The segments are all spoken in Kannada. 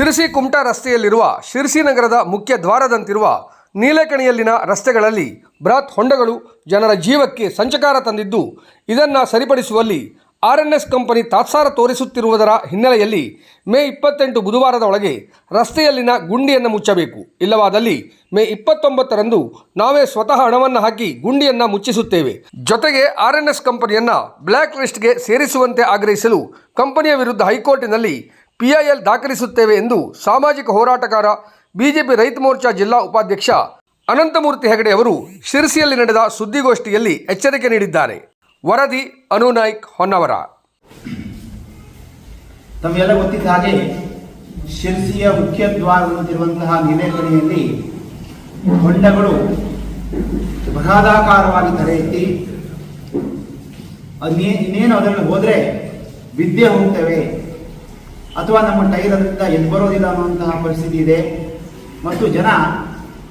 ಶಿರಸಿ ಕುಮಟಾ ರಸ್ತೆಯಲ್ಲಿರುವ ಶಿರಸಿ ನಗರದ ಮುಖ್ಯ ದ್ವಾರದಂತಿರುವ ನೀಲಕಣಿಯಲ್ಲಿನ ರಸ್ತೆಗಳಲ್ಲಿ ಬೃಹತ್ ಹೊಂಡಗಳು ಜನರ ಜೀವಕ್ಕೆ ಸಂಚಕಾರ ತಂದಿದ್ದು, ಇದನ್ನು ಸರಿಪಡಿಸುವಲ್ಲಿ ಆರ್ಎನ್ಎಸ್ ಕಂಪನಿ ತಾತ್ಸಾರ ತೋರಿಸುತ್ತಿರುವುದರ ಹಿನ್ನೆಲೆಯಲ್ಲಿ ಮೇ ಇಪ್ಪತ್ತೆಂಟು ಬುಧವಾರದ ಒಳಗೆ ರಸ್ತೆಯಲ್ಲಿನ ಗುಂಡಿಯನ್ನು ಮುಚ್ಚಬೇಕು. ಇಲ್ಲವಾದಲ್ಲಿ ಮೇ ಇಪ್ಪತ್ತೊಂಬತ್ತರಂದು ನಾವೇ ಸ್ವತಃ ಹಣವನ್ನು ಹಾಕಿ ಗುಂಡಿಯನ್ನು ಮುಚ್ಚಿಸುತ್ತೇವೆ. ಜೊತೆಗೆ ಆರ್ಎನ್ಎಸ್ ಕಂಪನಿಯನ್ನು ಬ್ಲ್ಯಾಕ್ ಲಿಸ್ಟ್ಗೆ ಸೇರಿಸುವಂತೆ ಆಗ್ರಹಿಸಲು ಕಂಪನಿಯ ವಿರುದ್ಧ ಹೈಕೋರ್ಟಿನಲ್ಲಿ ಪಿಐಎಲ್ ದಾಖಲಿಸುತ್ತೇವೆ ಎಂದು ಸಾಮಾಜಿಕ ಹೋರಾಟಗಾರ ಬಿಜೆಪಿ ರೈತ ಮೋರ್ಚಾ ಜಿಲ್ಲಾ ಉಪಾಧ್ಯಕ್ಷ ಅನಂತಮೂರ್ತಿ ಹೆಗಡೆ ಅವರು ಶಿರಸಿಯಲ್ಲಿ ನಡೆದ ಸುದ್ದಿಗೋಷ್ಠಿಯಲ್ಲಿ ಎಚ್ಚರಿಕೆ ನೀಡಿದ್ದಾರೆ. ವರದಿ ಅನುನಾಯ್ಕ್ ಹೊನ್ನವರ. ತಮಗೆಲ್ಲ ಗೊತ್ತಿದ್ದ ಹಾಗೆ ಶಿರಸಿಯ ಮುಖ್ಯ ದ್ವಾರದಲ್ಲಿರುವಂತಹ ನೀಲೇಕಣಿಯಲ್ಲಿ ಹೊಂಡಗಳು ಬೃಹದಾಕಾರವಾಗಿ ತರೆಯುತ್ತಿ ಎತ್ತಿ ಇನ್ನೇನು ಅದರಲ್ಲಿ ಹೋದರೆ ಬಿದ್ದೇ ಹೋಗ್ತೇವೆ. ಅಥವಾ ನಮ್ಮ ಟೈರ್ ಅದರಿಂದ ಎದ್ದು ಬರೋದಿಲ್ಲ ಅನ್ನುವಂತಹ ಪರಿಸ್ಥಿತಿ ಇದೆ. ಮತ್ತು ಜನ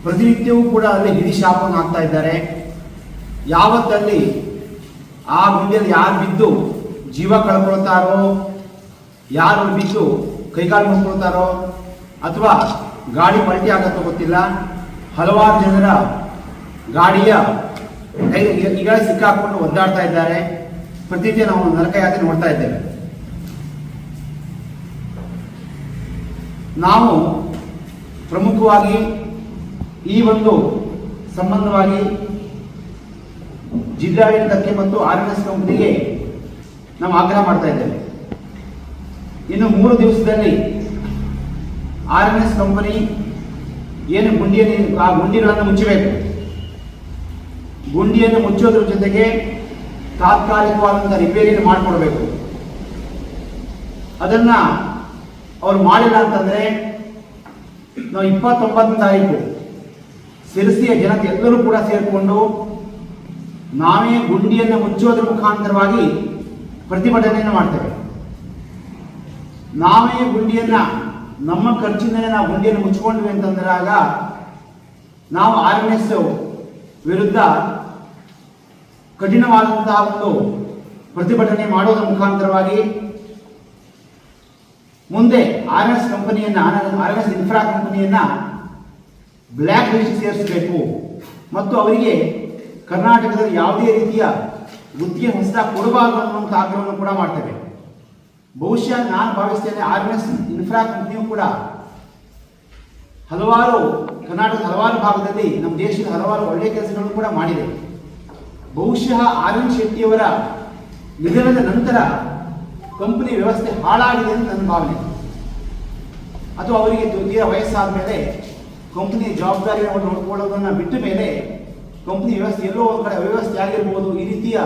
ಪ್ರತಿನಿತ್ಯವೂ ಕೂಡ ಅಲ್ಲಿ ಹಿಡಿ ಶಾಪವನ್ನು ಹಾಕ್ತಾ ಇದ್ದಾರೆ. ಯಾವತ್ತಲ್ಲಿ ಆ ಗುಂಡಿಯಲ್ಲಿ ಯಾರು ಬಿದ್ದು ಜೀವ ಕಳ್ಕೊಳ್ತಾರೋ, ಯಾರು ಬಿದ್ದು ಕೈಕಾಲು ಮುಚ್ಕೊಳ್ತಾರೋ ಅಥವಾ ಗಾಡಿ ಪಲ್ಟಿ ಆಗತ್ತೋ ಗೊತ್ತಿಲ್ಲ. ಹಲವಾರು ಜನರ ಗಾಡಿಯ ಈಗ ಸಿಕ್ಕಾಕೊಂಡು ಒದ್ದಾಡ್ತಾ ಇದ್ದಾರೆ. ಪ್ರತಿದಿನ ನಾವು ನರಕ ಯಾತ್ರೆ ನೋಡ್ತಾ ಇದ್ದೇವೆ. ನಾವು ಪ್ರಮುಖವಾಗಿ ಈ ಒಂದು ಸಂಬಂಧವಾಗಿ ಜಿಲ್ಲಾಡಳಿತಕ್ಕೆ ಮತ್ತು ಆರ್ ಎಸ್ ಕಂಪನಿಗೆ ನಾವು ಆಗ್ರಹ ಮಾಡ್ತಾ ಇದ್ದೇವೆ. ಇನ್ನು ಮೂರು ದಿವಸದಲ್ಲಿ ಆರ್ ಎನ್ ಎಸ್ ಕಂಪನಿ ಏನು ಗುಂಡಿಯಲ್ಲಿ ಆ ಗುಂಡಿಗಳನ್ನು ಮುಚ್ಚಬೇಕು. ಗುಂಡಿಯನ್ನು ಮುಚ್ಚೋದ್ರ ಜೊತೆಗೆ ತಾತ್ಕಾಲಿಕವಾದಂಥ ರಿಪೇರಿಯನ್ನು ಮಾಡಿಕೊಡ್ಬೇಕು. ಅದನ್ನ ಅವ್ರು ಮಾಡಿಲ್ಲ ಅಂತಂದ್ರೆ ನಾವು ಇಪ್ಪತ್ತೊಂಬತ್ತನೇ ತಾರೀಕು ಸಿರಸಿಯ ಜನತೆ ಎಲ್ಲರೂ ಕೂಡ ಸೇರಿಕೊಂಡು ನಾವೇ ಗುಂಡಿಯನ್ನು ಮುಚ್ಚೋದ್ರ ಮುಖಾಂತರವಾಗಿ ಪ್ರತಿಭಟನೆಯನ್ನು ಮಾಡ್ತೇವೆ. ನಾವೇ ಗುಂಡಿಯನ್ನ, ನಮ್ಮ ಖರ್ಚಿಂದಲೇ ನಾವು ಗುಂಡಿಯನ್ನು ಮುಚ್ಚಿಕೊಂಡ್ವಿ ಅಂತಂದ್ರಾಗ ನಾವು ಆರ್ ಎನ್ ಎಸ್ ವಿರುದ್ಧ ಕಠಿಣವಾದಂತಹ ಒಂದು ಪ್ರತಿಭಟನೆ ಮಾಡೋದ್ರ ಮುಖಾಂತರವಾಗಿ ಮುಂದೆ ಆರ್ ಎಸ್ ಕಂಪನಿಯನ್ನ, ಆರ್ ಎಸ್ ಇನ್ಫ್ರಾ ಕಂಪನಿಯನ್ನ ಬ್ಲ್ಯಾಕ್ ಲಿಸ್ಟ್ ಸೇರಿಸಬೇಕು. ಮತ್ತು ಅವರಿಗೆ ಕರ್ನಾಟಕದಲ್ಲಿ ಯಾವುದೇ ರೀತಿಯ ಗುತ್ತಿಗೆ ಹೊಸದಾಗಿ ಕೊಡಬಾರದು ಅನ್ನುವಂಥ ಆಗ್ರಹವನ್ನು ಕೂಡ ಮಾಡ್ತೇವೆ. ಬಹುಶಃ ನಾನು ಭಾವಿಸ್ತೇನೆ ಆರ್ ಎಸ್ ಇನ್ಫ್ರಾ ಕಂಪನಿಯು ಕೂಡ ಹಲವಾರು ಕರ್ನಾಟಕದ ಹಲವಾರು ಭಾಗದಲ್ಲಿ ನಮ್ಮ ದೇಶದ ಹಲವಾರು ಒಳ್ಳೆಯ ಕೆಲಸಗಳನ್ನು ಕೂಡ ಮಾಡಿದೆ. ಬಹುಶಃ ಆರ್ ಎನ್ ಶೆಟ್ಟಿಯವರ ನಿಧನದ ನಂತರ ಕಂಪನಿ ವ್ಯವಸ್ಥೆ ಹಾಳಾಗಿದೆ ಅಂತ ನನ್ನ ಭಾವನೆ. ಅಥವಾ ಅವರಿಗೆ ತೀರ ವಯಸ್ಸಾದ ಮೇಲೆ ಕಂಪನಿ ಜವಾಬ್ದಾರಿಯನ್ನು ನೋಡ್ಕೊಳ್ಳೋದನ್ನು ಬಿಟ್ಟ ಮೇಲೆ ಕಂಪನಿ ವ್ಯವಸ್ಥೆ ಎಲ್ಲೋ ಒಂದು ಕಡೆ ಅವ್ಯವಸ್ಥೆ ಆಗಿರ್ಬೋದು, ಈ ರೀತಿಯ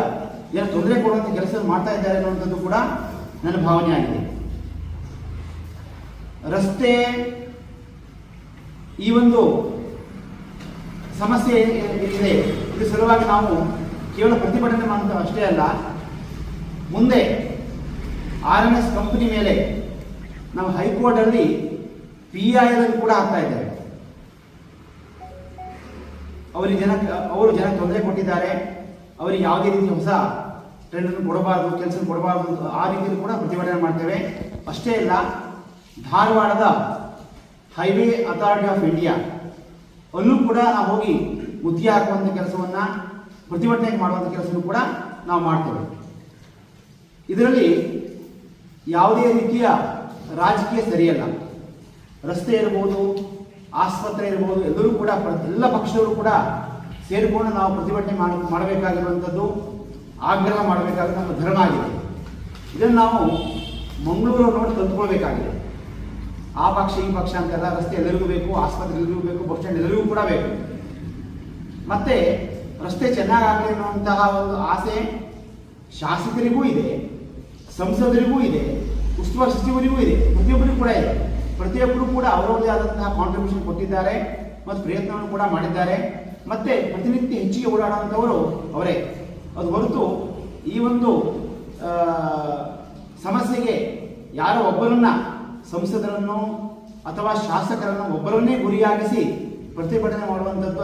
ಏನೋ ತೊಂದರೆ ಕೊಡುವಂಥ ಕೆಲಸ ಮಾಡ್ತಾ ಇದ್ದಾರೆ ಅನ್ನುವಂಥದ್ದು ಕೂಡ ನನ್ನ ಭಾವನೆ ಆಗಿದೆ. ರಸ್ತೆ ಈ ಒಂದು ಸಮಸ್ಯೆ ಇದೆ ಇದ್ರ ಸಲುವಾಗಿ ನಾವು ಕೇವಲ ಪ್ರತಿಭಟನೆ ಮಾಡುವಂಥ ಅಷ್ಟೇ ಅಲ್ಲ. ಮುಂದೆ ಆರ್ ಎನ್ ಎಸ್ ಕಂಪನಿ ಮೇಲೆ ನಾವು ಹೈಕೋರ್ಟಲ್ಲಿ ಪಿ ಐ ಕೂಡ ಆಗ್ತಾ ಇದ್ದಾರೆ ಅವರಿಗೆ ಜನ, ಅವರು ಜನ ತೊಂದರೆ ಕೊಟ್ಟಿದ್ದಾರೆ. ಅವರಿಗೆ ಯಾವುದೇ ರೀತಿ ಹೊಸ ಟ್ರೆಂಡನ್ನು ಕೊಡಬಾರ್ದು ಕೆಲಸ ಕೊಡಬಾರ್ದು ಆ ರೀತಿಯಲ್ಲಿ ಕೂಡ ಪ್ರತಿಭಟನೆ ಮಾಡ್ತೇವೆ. ಅಷ್ಟೇ ಅಲ್ಲ, ಧಾರವಾಡದ ಹೈವೇ ಅಥಾರಿಟಿ ಆಫ್ ಇಂಡಿಯಾ ಅಲ್ಲೂ ಕೂಡ ನಾವು ಹೋಗಿ ಮುದ್ದಿ ಹಾಕುವಂಥ ಕೆಲಸವನ್ನ, ಪ್ರತಿಭಟನೆ ಮಾಡುವಂಥ ಕೆಲಸವನ್ನು ಕೂಡ ನಾವು ಮಾಡ್ತೇವೆ. ಇದರಲ್ಲಿ ಯಾವುದೇ ರೀತಿಯ ರಾಜಕೀಯ ಸರಿಯಲ್ಲ. ರಸ್ತೆ ಇರ್ಬೋದು, ಆಸ್ಪತ್ರೆ ಇರ್ಬೋದು, ಎಲ್ಲರೂ ಕೂಡ ಎಲ್ಲ ಪಕ್ಷದವರು ಕೂಡ ಸೇರಿಕೊಂಡು ನಾವು ಪ್ರತಿಭಟನೆ ಮಾಡ, ಮಾಡಬೇಕಾಗಿರುವಂಥದ್ದು, ಆಗ್ರಹ ಮಾಡಬೇಕಾದ ನಮ್ಮ ಧರ್ಮ ಆಗಿದೆ. ಇದನ್ನು ನಾವು ಮಂಗಳೂರು ನೋಡಿ ತಂದುಕೊಳ್ಬೇಕಾಗಿದೆ. ಆ ಪಕ್ಷ, ಈ ಪಕ್ಷ ಅಂತೆಲ್ಲ ರಸ್ತೆ ಎಲ್ಲರಿಗೂ ಬೇಕು, ಆಸ್ಪತ್ರೆ ಎಲ್ಲರಿಗೂ ಬೇಕು, ಬಸ್ ಸ್ಟ್ಯಾಂಡ್ ಎಲ್ಲರಿಗೂ ಕೂಡ ಬೇಕು. ಮತ್ತೆ ರಸ್ತೆ ಚೆನ್ನಾಗಾಗಲಿ ಅನ್ನುವಂತಹ ಒಂದು ಆಸೆ ಶಾಸಕರಿಗೂ ಇದೆ. ಸಂಸದರಿಗೂ ಇದೆ, ಉಸ್ತುವಾರಿ ಸಚಿವರಿಗೂ ಇದೆ ಪ್ರತಿಯೊಬ್ಬರಿಗೂ ಕೂಡ ಇದೆ. ಪ್ರತಿಯೊಬ್ಬರು ಕೂಡ ಅವರವರದೇ ಆದಂತಹ ಕಾಂಟ್ರಿಬ್ಯೂಷನ್ ಕೊಟ್ಟಿದ್ದಾರೆ ಮತ್ತು ಪ್ರಯತ್ನವನ್ನು ಕೂಡ ಮಾಡಿದ್ದಾರೆ. ಮತ್ತೆ ಪ್ರತಿನಿತ್ಯ ಹೆಚ್ಚಿಗೆ ಓಡಾಡುವಂಥವರು ಅವರೇ. ಅದು ಹೊರತು ಈ ಒಂದು ಸಮಸ್ಯೆಗೆ ಯಾರೋ ಒಬ್ಬರನ್ನ ಸಂಸದರನ್ನು ಅಥವಾ ಶಾಸಕರನ್ನು ಒಬ್ಬರನ್ನೇ ಗುರಿಯಾಗಿಸಿ ಪ್ರತಿಭಟನೆ ಮಾಡುವಂಥದ್ದು